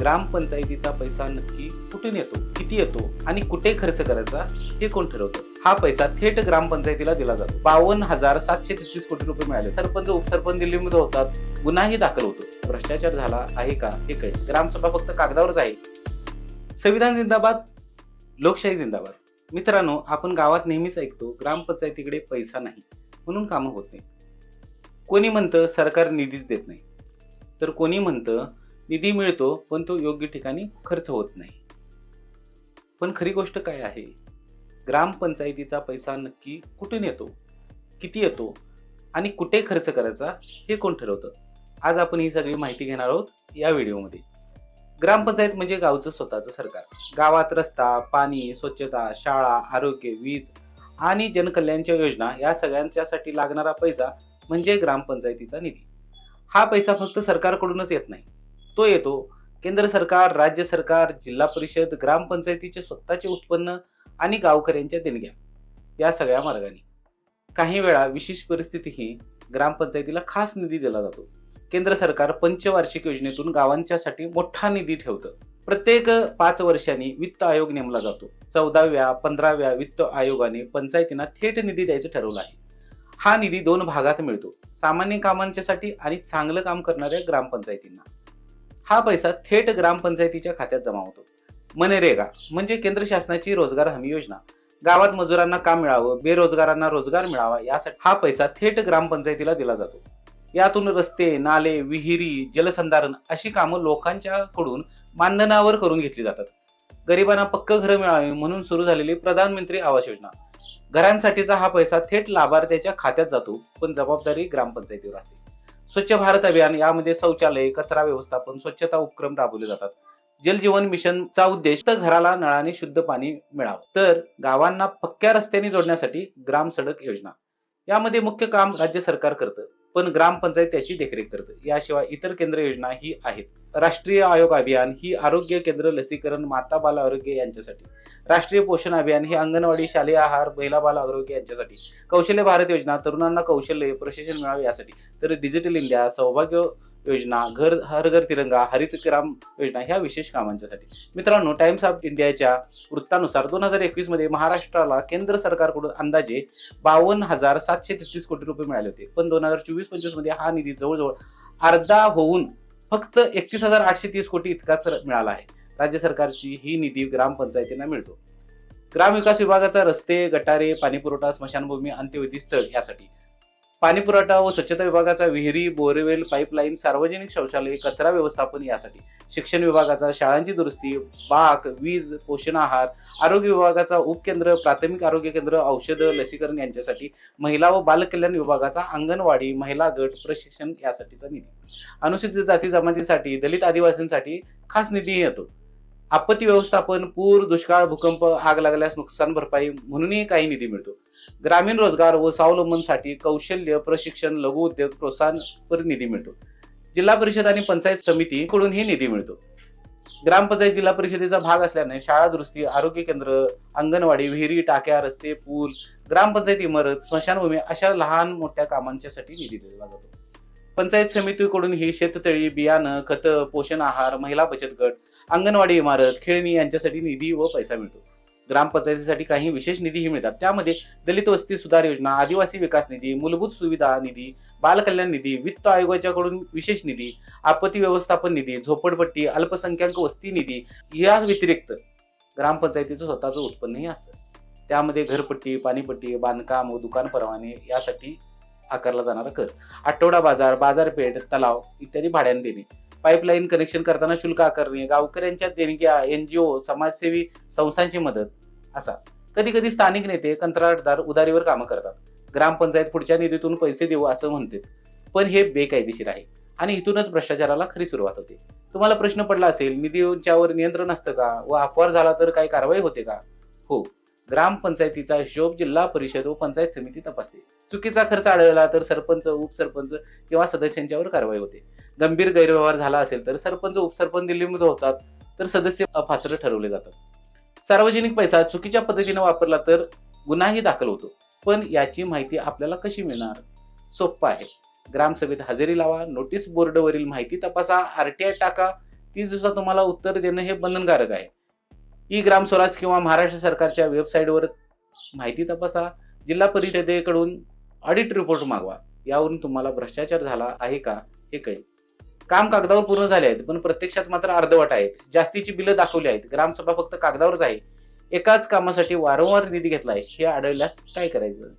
ग्रामपंचायतीचा पैसा नक्की कुठून येतो किती येतो आणि कुठे खर्च करायचा हे कोण ठरवतं? हा पैसा थेट ग्रामपंचायतीला दिला जातो. बावन्न हजार सातशे तेहतीस कोटी रुपये मिळाले. सरपंच उपसरपंच दिल्लीमध्ये होतात. गुन्हाही दाखल होतो. भ्रष्टाचार झाला आहे का? हे कळेल ग्रामसभा फक्त कागदावरच आहे. संविधान जिंदाबाद लोकशाही जिंदाबाद. मित्रांनो आपण गावात नेहमीच ऐकतो ग्रामपंचायतीकडे पैसा नाही. म्हणून कामं होत नाही. कोणी म्हणतं सरकार निधीच देत नाही. तर कोणी म्हणतं निधी मिळतो पण तो योग्य ठिकाणी खर्च होत नाही. पण खरी गोष्ट काय आहे? ग्रामपंचायतीचा पैसा नक्की कुठून येतो? किती येतो? आणि कुठे खर्च करायचा? हे कोण ठरवतं? आज आपण ही सगळी माहिती घेणार आहोत या व्हिडिओमध्ये. ग्रामपंचायत म्हणजे गावचं स्वतःचं सरकार. गावात रस्ता पाणी स्वच्छता शाळा आरोग्य वीज आणि जनकल्याणच्या योजना या सगळ्यांच्यासाठी लागणारा पैसा म्हणजे ग्रामपंचायतीचा निधी. हा पैसा फक्त सरकारकडूनच येत नाही. तो येतो. केंद्र सरकार राज्य सरकार जिल्हा परिषद ग्रामपंचायतीचे स्वतःचे उत्पन्न आणि गावकऱ्यांच्या देणग्या या सगळ्या मार्गाने. काही वेळा विशेष परिस्थितीही ग्रामपंचायतीला खास निधी दिला जातो. केंद्र सरकार पंचवार्षिक योजनेतून गावांच्यासाठी मोठा निधी ठेवतं. प्रत्येक पाच वर्षांनी वित्त आयोग नेमला जातो. चौदाव्या पंधराव्या वित्त आयोगाने पंचायतींना थेट निधी द्यायचं ठरवलं आहे. हा निधी दोन भागात मिळतो. सामान्य कामांच्यासाठी आणि चांगलं काम करणाऱ्या ग्रामपंचायतींना. हा पैसा थेट ग्रामपंचायतीच्या खात्यात जमा होतो. मनरेगा म्हणजे केंद्र शासनाची रोजगार हमी योजना. गावात मजुरांना काम मिळावं बेरोजगारांना रोजगार मिळावा यासाठी हा पैसा थेट ग्रामपंचायतीला दिला जातो. यातून रस्ते नाले विहिरी जलसंधारण अशी कामं लोकांच्याकडून मानधनावर करून घेतली जातात. गरिबांना पक्क घरं मिळावी म्हणून सुरू झालेली प्रधानमंत्री आवास योजना. घरांसाठीचा हा पैसा थेट लाभार्थ्याच्या खात्यात जातो पण जबाबदारी ग्रामपंचायतीवर असते. स्वच्छ भारत अभियान यामध्ये शौचालय कचरा व्यवस्थापन स्वच्छता उपक्रम राबवले जातात. जल जीवन मिशनचा उद्देश तर घराला नळाने शुद्ध पाणी मिळावं. तर गावांना पक्क्या रस्त्याने जोडण्यासाठी ग्राम सडक योजना. यामध्ये मुख्य काम राज्य सरकार करतं पण ग्रामपंचायत त्याची देखरेख करतं. याशिवाय इतर केंद्र योजना ही आहेत. राष्ट्रीय आयोग अभियान ही आरोग्य केंद्र लसीकरण माता बाल आरोग्य यांच्यासाठी. राष्ट्रीय पोषण अभियान ही अंगणवाडी शालेय आहार महिला बाल आरोग्य यांच्यासाठी. कौशल्य भारत योजना तरुणांना कौशल्य प्रशिक्षण मिळावे यासाठी. तर डिजिटल इंडिया सौभाग्य योजना घर हर घर तिरंगा हरित ग्राम योजना ह्या विशेष कामांच्यासाठी. मित्रांनो टाइम्स ऑफ इंडियाच्या वृत्तानुसार दोन हजार एकवीसमध्ये महाराष्ट्राला केंद्र सरकारकडून अंदाजे बावन्न हजार सातशे तेहतीस कोटी रुपये मिळाले होते. पण दोन हजार चोवीस पंचवीसमध्ये हा निधी जवळजवळ अर्धा होऊन फक्त एकतीस हजार आठशे तीस कोटी इतकाच मिळाला आहे. राज्य सरकारची ही निधी ग्रामपंचायतींना मिळतो. ग्रामविकास विभागाचा रस्ते गटारे पाणीपुरवठा स्मशानभूमी अंत्यविधी स्थळ यासाठी पाणीपुरवठा व स्वच्छता विभागाचा विहिरी बोरवेल पाईपलाईन सार्वजनिक शौचालय कचरा व्यवस्थापन यासाठी शिक्षण विभागाचा शाळांची दुरुस्ती बाक वीज पोषण आहार आरोग्य विभागाचा उपकेंद्र प्राथमिक आरोग्य केंद्र औषधं लसीकरण यांच्यासाठी महिला व बालकल्याण विभागाचा अंगणवाडी महिला गट प्रशिक्षण यासाठीचा निधी. अनुसूचित जाती जमातीसाठी दलित आदिवासींसाठी खास निधी येतो. आपत्ती व्यवस्थापन पूर दुष्काळ भूकंप आग लागल्यास नुकसान भरपाई म्हणूनही काही निधी मिळतो. ग्रामीण रोजगार व स्वावलंबनसाठी कौशल्य प्रशिक्षण लघु उद्योग प्रोत्साहनपर निधी मिळतो. जिल्हा परिषद आणि पंचायत समितीकडूनही निधी मिळतो. ग्रामपंचायत जिल्हा परिषदेचा भाग असल्याने शाळा दुरुस्ती आरोग्य केंद्र अंगणवाडी विहिरी टाक्या रस्ते पूल ग्रामपंचायत इमारत स्मशानभूमी अशा लहान मोठ्या कामांच्यासाठी निधी दिला जातो. पंचायत समितीकडून ही शेततळी बियाणं खतं पोषण आहार महिला बचत गट अंगणवाडी इमारत खेळणी यांच्यासाठी निधी व पैसा मिळतो. ग्रामपंचायतीसाठी काही विशेष निधीही मिळतात. त्यामध्ये दलित वस्ती सुधार योजना आदिवासी विकास निधी मूलभूत सुविधा निधी बालकल्याण निधी वित्त आयोगाच्याकडून विशेष निधी आपत्ती व्यवस्थापन निधी झोपडपट्टी अल्पसंख्याक वस्ती निधी या व्यतिरिक्त ग्रामपंचायतीचं स्वतःचं उत्पन्नही असतं. त्यामध्ये घरपट्टी पाणीपट्टी बांधकाम व दुकान परवाने यासाठी आकारला जाणारा कर. आठवडा बाजार बाजारपेठ तलाव इत्यादी भाड्याने देणे. पाईपलाईन कनेक्शन करताना शुल्क आकारणे गावकऱ्यांच्या देणग्या एनजीओ समाजसेवी संस्थांची मदत असा. कधी कधी स्थानिक नेते कंत्राटदार उधारीवर कामं करतात. ग्रामपंचायत पुढच्या निधीतून पैसे देऊ असं म्हणते. पण हे बेकायदेशीर आहे आणि इथूनच भ्रष्टाचाराला खरी सुरुवात होते. तुम्हाला प्रश्न पडला असेल निधीच्यावर नियंत्रण असतं का? व अपवार झाला तर काही कारवाई होते का? हो. ग्रामपंचायतीचा हिशोब जिल्हा परिषद व पंचायत समिती तपासते. चुकीचा खर्च आढळला तर सरपंच उपसरपंच किंवा सदस्यांच्यावर कारवाई होते. गंभीर गैरव्यवहार झाला असेल तर सरपंच उपसरपंच दिल्लीमध्ये होतात तर सदस्य अपात्र ठरवले जातात. सार्वजनिक पैसा चुकीच्या पद्धतीने वापरला तर गुन्हाही दाखल होतो. पण याची माहिती आपल्याला कशी मिळणार? सोप्पं आहे. ग्रामसभेत हजेरी लावा नोटीस बोर्डवरील माहिती तपासा आरटीआय टाका. तीस दिवसात तुम्हाला उत्तर देणं हे बंधनकारक आहे. ई ग्राम स्वराज किंवा महाराष्ट्र सरकारच्या वेबसाईटवर माहिती तपासा. जिल्हा परिषदेकडून ऑडिट रिपोर्ट मागवा. यावरून तुम्हाला भ्रष्टाचार झाला आहे का हे कळेल. काम कागदावर पूर्ण झाले आहेत पण प्रत्यक्षात मात्र अर्धवट आहेत. जास्तीची बिलं दाखवली आहेत. ग्रामसभा फक्त कागदावरच आहे. एकाच कामासाठी वारंवार निधी घेतलाय हे आढळल्यास काय करायचं?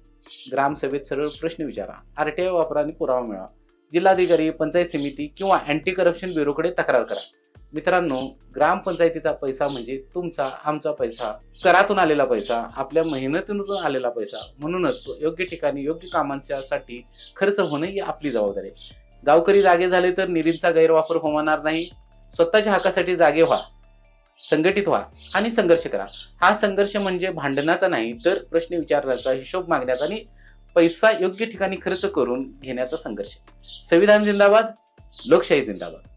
ग्रामसभेत सरळ प्रश्न विचारा. आरटीआय वापराने पुरावा मिळवा. जिल्हाधिकारी पंचायत समिती किंवा अँटी करप्शन ब्युरोकडे तक्रार करा. मित्रांनो ग्रामपंचायतीचा पैसा म्हणजे तुमचा आमचा पैसा करातून आलेला पैसा आपल्या मेहनतीतून आलेला पैसा. म्हणूनच तो योग्य ठिकाणी योग्य कामांच्यासाठी खर्च होणं ही आपली जबाबदारी आहे. गावकरी जागे झाले तर निधींचा गैरवापर होणार नाही. स्वतःच्या हक्कासाठी जागे व्हा संघटित व्हा आणि संघर्ष करा. हा संघर्ष म्हणजे भांडणाचा नाही तर प्रश्न विचारण्याचा हिशोब मागण्याचा आणि पैसा योग्य ठिकाणी खर्च करून घेण्याचा संघर्ष. संविधान जिंदाबाद लोकशाही जिंदाबाद.